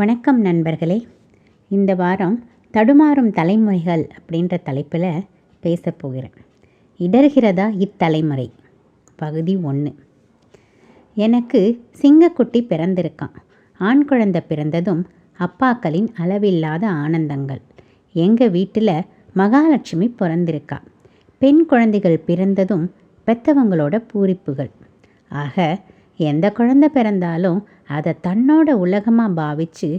வணக்கம் நண்பர்களே. இந்த வாரம் தடுமாறும் தலைமுறைகள் அப்படின்ற தலைப்பில் பேச போகிறேன். இடர்கிறதா இத்தலைமுறை? பகுதி ஒன்று எனக்கு சிங்கக்குட்டி பிறந்திருக்கான். ஆண் குழந்தை பிறந்ததும் அப்பாக்களின் அளவில்லாத ஆனந்தங்கள். எங்கள் வீட்டில் மகாலட்சுமி பிறந்திருக்கா. பெண் குழந்தைகள் பிறந்ததும் பெத்தவங்களோட பூரிப்புகள். ஆக எந்த குழந்தை பிறந்தாலும் அதை தன்னோட உலகமாக பாவித்து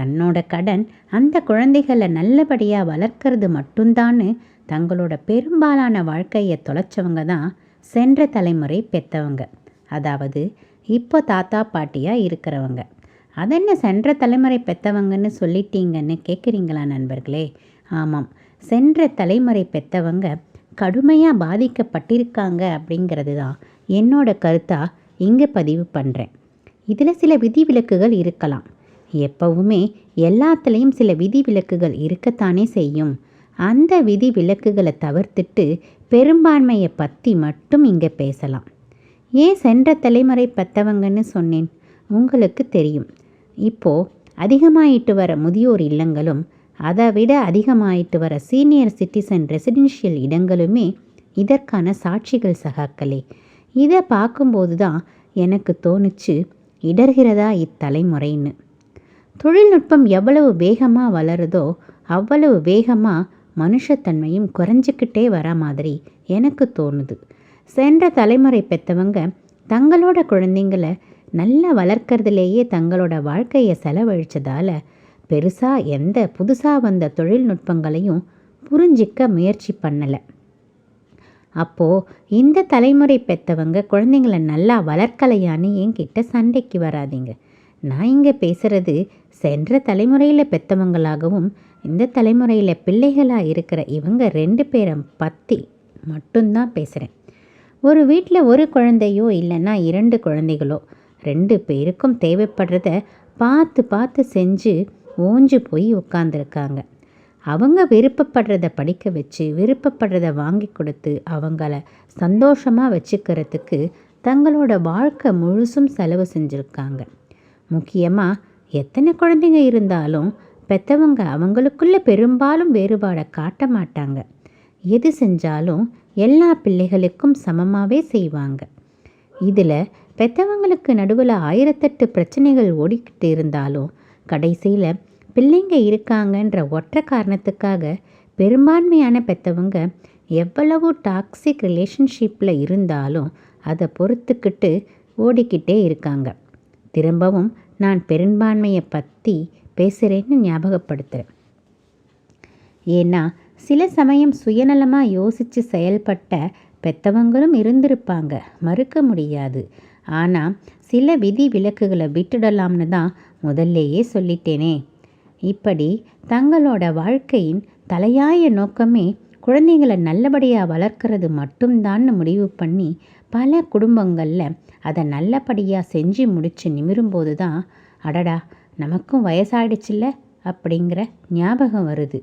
தன்னோட கடன் அந்த குழந்தைகளை நல்லபடியாக வளர்க்கறது மட்டும்தான்னு தங்களோட பெரும்பாலான வாழ்க்கையை தொலைச்சவங்க தான் சென்ற தலைமுறை பெற்றவங்க அதாவது இப்போ தாத்தா பாட்டியாக இருக்கிறவங்க. அதென்ன சென்ற தலைமுறை பெற்றவங்கன்னு சொல்லிட்டீங்கன்னு கேட்குறீங்களா நண்பர்களே? ஆமாம். சென்ற தலைமுறை பெற்றவங்க கடுமையாக பாதிக்கப்பட்டிருக்காங்க அப்படிங்கிறது தான் என்னோட கருத்தாக இங்கே பதிவு பண்ணுறேன் இதில் சில விதிவிலக்குகள் இருக்கலாம். எப்பவுமே எல்லாத்துலேயும் சில விதிவிலக்குகள் இருக்கத்தானே செய்யும். அந்த விதி விலக்குகளை தவிர்த்துட்டு பெரும்பான்மையை பற்றி மட்டும் இங்கே பேசலாம். ஏன் சென்ற தலைமுறை பெற்றவங்கன்னு சொன்னேன்? உங்களுக்கு தெரியும். இப்போது அதிகமாயிட்டு வர முதியோர் இல்லங்களும் அதை விட அதிகமாயிட்டு வர சீனியர் சிட்டிசன் ரெசிடென்ஷியல் இடங்களுமே இதற்கான சாட்சிகள் சகாக்களே. இதை பார்க்கும்போது தான் எனக்கு தோணுச்சு இடர்கிறதா இத்தலைமுறைன்னு. தொழில்நுட்பம் எவ்வளவு வேகமாக வளருதோ அவ்வளவு வேகமாக மனுஷத்தன்மையும் குறைஞ்சிக்கிட்டே வர மாதிரி எனக்கு தோணுது. சென்ற தலைமுறை பெற்றவங்க தங்களோட குழந்தைங்களை நல்லா வளர்க்கறதுலேயே தங்களோட வாழ்க்கையை செலவழிச்சதால் பெருசாக எந்த புதுசாக வந்த தொழில்நுட்பங்களையும் புரிஞ்சிக்க முயற்சி பண்ணலை. அப்போது இந்த தலைமுறை பெற்றவங்க குழந்தைங்கள நல்லா வளர்க்கலையான்னு என்கிட்ட சண்டைக்கு வராதீங்க. நான் இங்கே பேசுகிறது சென்ற தலைமுறையில் பெற்றவங்களாகவும் இந்த தலைமுறையில் பிள்ளைகளாக இருக்கிற இவங்க ரெண்டு பேரை பற்றி மட்டும்தான் பேசுகிறேன் ஒரு வீட்டில் ஒரு குழந்தையோ இல்லைன்னா இரண்டு குழந்தைகளோ ரெண்டு பேருக்கும் தேவைப்படுறத பார்த்து பார்த்து செஞ்சு ஓஞ்சு போய் உட்காந்துருக்காங்க அவங்க விருப்பப்படுறத படிக்க வச்சு விருப்பப்படுறத வாங்கி கொடுத்து அவங்கள சந்தோஷமாக வச்சுக்கிறதுக்கு தங்களோட வாழ்க்கை முழுசும் செலவு செஞ்சுருக்காங்க. முக்கியமாக எத்தனை குழந்தைங்க இருந்தாலும் பெற்றவங்க அவங்களுக்குள்ள பெரும்பாலும் வேறுபாடை காட்ட மாட்டாங்க. எது செஞ்சாலும் எல்லா பிள்ளைகளுக்கும் சமமாகவே செய்வாங்க. இதில் பெற்றவங்களுக்கு நடுவில் ஆயிரத்தெட்டு பிரச்சனைகள் ஓடிக்கிட்டு இருந்தாலும் கடைசியில் பிள்ளைங்க இருக்காங்கன்ற ஒற்றை காரணத்துக்காக பெரும்பான்மையான பெற்றவங்க எவ்வளவு டாக்ஸிக் ரிலேஷன்ஷிப்பில் இருந்தாலும் அதை பொறுத்துக்கிட்டு ஓடிக்கிட்டே இருக்காங்க. திரும்பவும் நான் பெரும்பான்மையை பற்றி பேசுகிறேன்னு ஞாபகப்படுத்துகிறேன் ஏன்னா சில சமயம் சுயநலமாக யோசித்து செயல்பட்ட பெற்றவங்களும் இருந்திருப்பாங்க. மறுக்க முடியாது. ஆனால் சில விதி விலக்குகளை விட்டுடலாம்னு தான் முதல்லையே சொல்லிட்டேனே. இப்படி தங்களோட வாழ்க்கையின் தலையாய நோக்கமே குழந்தைங்களை நல்லபடியாக வளர்க்குறது மட்டும்தான்னு முடிவு பண்ணி பல குடும்பங்களில் அதை நல்லபடியாக செஞ்சு முடித்து நிமிரும்போது தான் அடடா நமக்கும் வயசாயிடுச்சுல்ல அப்படிங்கிற ஞாபகம் வருது.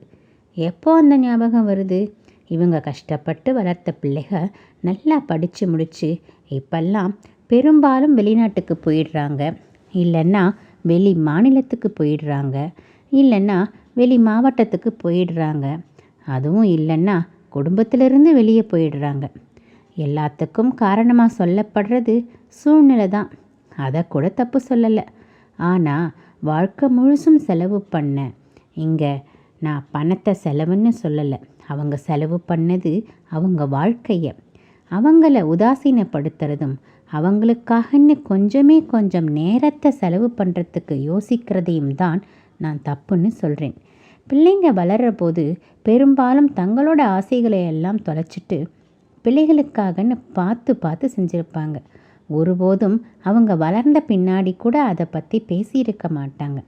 எப்போ அந்த ஞாபகம் வருது? இவங்க கஷ்டப்பட்டு வளர்த்த பிள்ளைக நல்லா படித்து முடித்து இப்பெல்லாம் பெரும்பாலும் வெளிநாட்டுக்கு போயிடுறாங்க. இல்லைன்னா வெளி மாநிலத்துக்கு போயிடுறாங்க. இல்லைன்னா வெளி மாவட்டத்துக்கு போயிடுறாங்க. அதுவும் இல்லைன்னா குடும்பத்திலிருந்து வெளியே போயிடுறாங்க. எல்லாத்துக்கும் காரணமாக சொல்லப்படுறது சூழ்நிலை தான். அதை கூட தப்பு சொல்லலை. ஆனால் வாழ்க்கை முழுசும் செலவு பண்ண. இங்கே நான் பணத்தை செலவுன்னு சொல்லலை. அவங்க செலவு பண்ணது அவங்க வாழ்க்கையை. அவங்கள உதாசீனப்படுத்துறதும் அவங்களுக்காகன்னு கொஞ்சமே கொஞ்சம் நேரத்தை செலவு பண்ணுறதுக்கு யோசிக்கிறதையும் தான் நான் தப்புன்னு சொல்கிறேன் பிள்ளைங்க வளர்கிற போது பெரும்பாலும் தங்களோட ஆசைகளை எல்லாம் தொலைச்சிட்டு பிள்ளைகளுக்காகன்னு பார்த்து பார்த்து செஞ்சுருப்பாங்க. ஒருபோதும் அவங்க வளர்ந்த பின்னாடி கூட அதை பற்றி பேசியிருக்க மாட்டாங்க.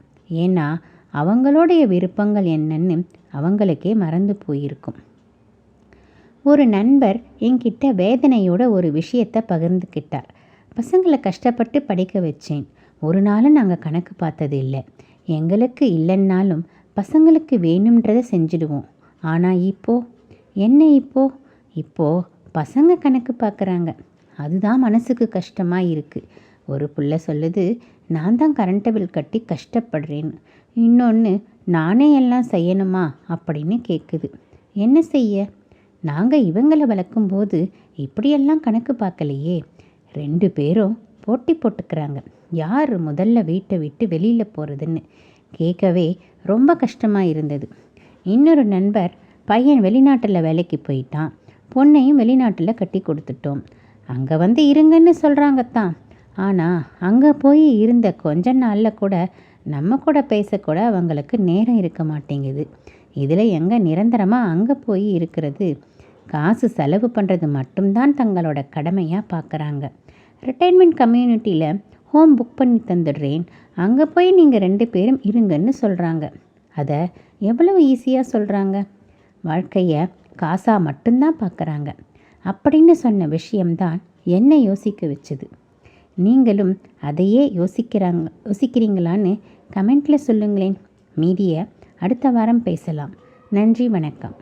ஏன்னா அவங்களுடைய விருப்பங்கள் என்னன்னு அவங்களுக்கே மறந்து போயிருக்கும். ஒரு நண்பர் என்கிட்ட வேதனையோட ஒரு விஷயத்தை பகிர்ந்துக்கிட்டார் பசங்களை கஷ்டப்பட்டு படிக்க வச்சேன். ஒரு நாளும் நாங்கள் கணக்கு பார்த்தது இல்லை எங்களுக்கு இல்லைன்னாலும் பசங்களுக்கு வேணுன்றதை செஞ்சுடுவோம். ஆனால் இப்போ? என்ன இப்போ? இப்போ பசங்க கணக்கு பார்க்குறாங்க அதுதான் மனசுக்கு கஷ்டமாக இருக்குது ஒரு புள்ள சொல்லுது நான் தான் கரண்ட் பில் கட்டி கஷ்டப்படுறேன்னு இன்னொன்று நானே எல்லாம் செய்யணுமா? அப்படின்னு கேட்குது என்ன செய்ய? நாங்கள் இவங்களை வளர்க்கும்போது இப்படியெல்லாம் கணக்கு பார்க்கலையே ரெண்டு பேரும் போட்டி போட்டுக்கிறாங்க. யார் முதல்ல வீட்டை விட்டு வெளியில் போகிறதுன்னு கேட்கவே ரொம்ப கஷ்டமாக இருந்தது. இன்னொரு நண்பர் பையன் வெளிநாட்டில் வேலைக்கு போயிட்டான். பொண்ணையும் வெளிநாட்டில் கட்டி கொடுத்துட்டோம். அங்கே வந்து இருங்கன்னு சொல்கிறாங்க தான் ஆனால் அங்கே போய் இருந்த கொஞ்ச நாளில் கூட நம்ம கூட பேசக்கூட அவங்களுக்கு நேரம் இருக்க மாட்டேங்குது. இதில் எங்கே நிரந்தரமாக அங்கே போய் இருக்கிறது? காசு செலவு பண்ணுறது மட்டும்தான் தங்களோட கடமையாக பார்க்குறாங்க ரிட்டைர்மெண்ட் கம்யூனிட்டியில் ஹோம் புக் பண்ணி தந்துடுறேன். அங்கே போய் நீங்கள் ரெண்டு பேரும் இருங்கன்னு சொல்கிறாங்க அதை எவ்வளவு ஈஸியாக சொல்கிறாங்க வாழ்க்கையை காசாக மட்டும்தான் பார்க்குறாங்க அப்படின்னு சொன்ன விஷயம்தான் என்னை யோசிக்க வச்சுது? நீங்களும் அதையே யோசிக்கிறாங்க யோசிக்கிறீங்களான்னு கமெண்ட்டில் சொல்லுங்களேன். மீதியை அடுத்த வாரம் பேசலாம். நன்றி வணக்கம்.